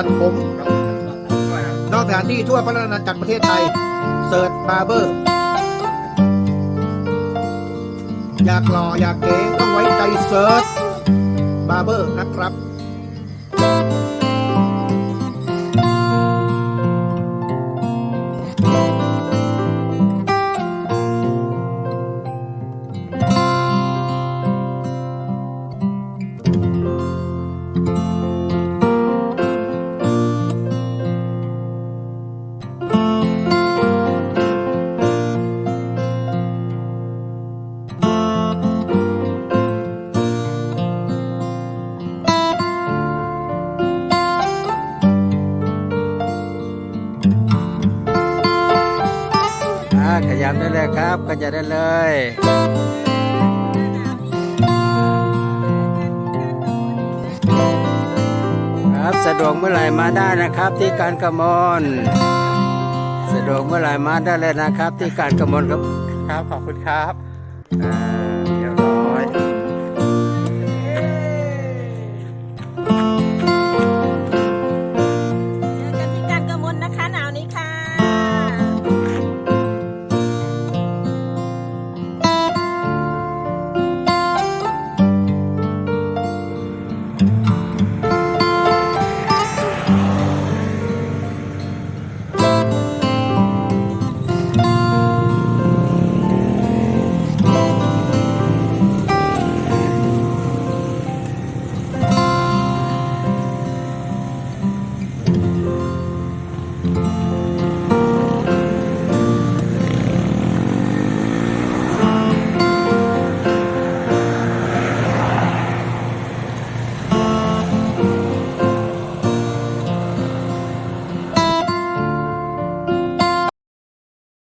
ตัดผมนอกสถานที่ทั่วพระราชอาณาจักรประเทศไทยเสิร์ชบาร์เบอร์ อยากหล่ออยากเก๋ต้องไว้ใจเสิร์ชบาร์เบอร์นะครับ ขยับได้เลยครับขยับได้เลยครับสะดวกเมื่อไหร่มาได้นะครับที่การกระมอนสะดวกเมื่อไหร่มาได้เลยนะครับ ที่การกระมอนครับครับขอบคุณครับอ่า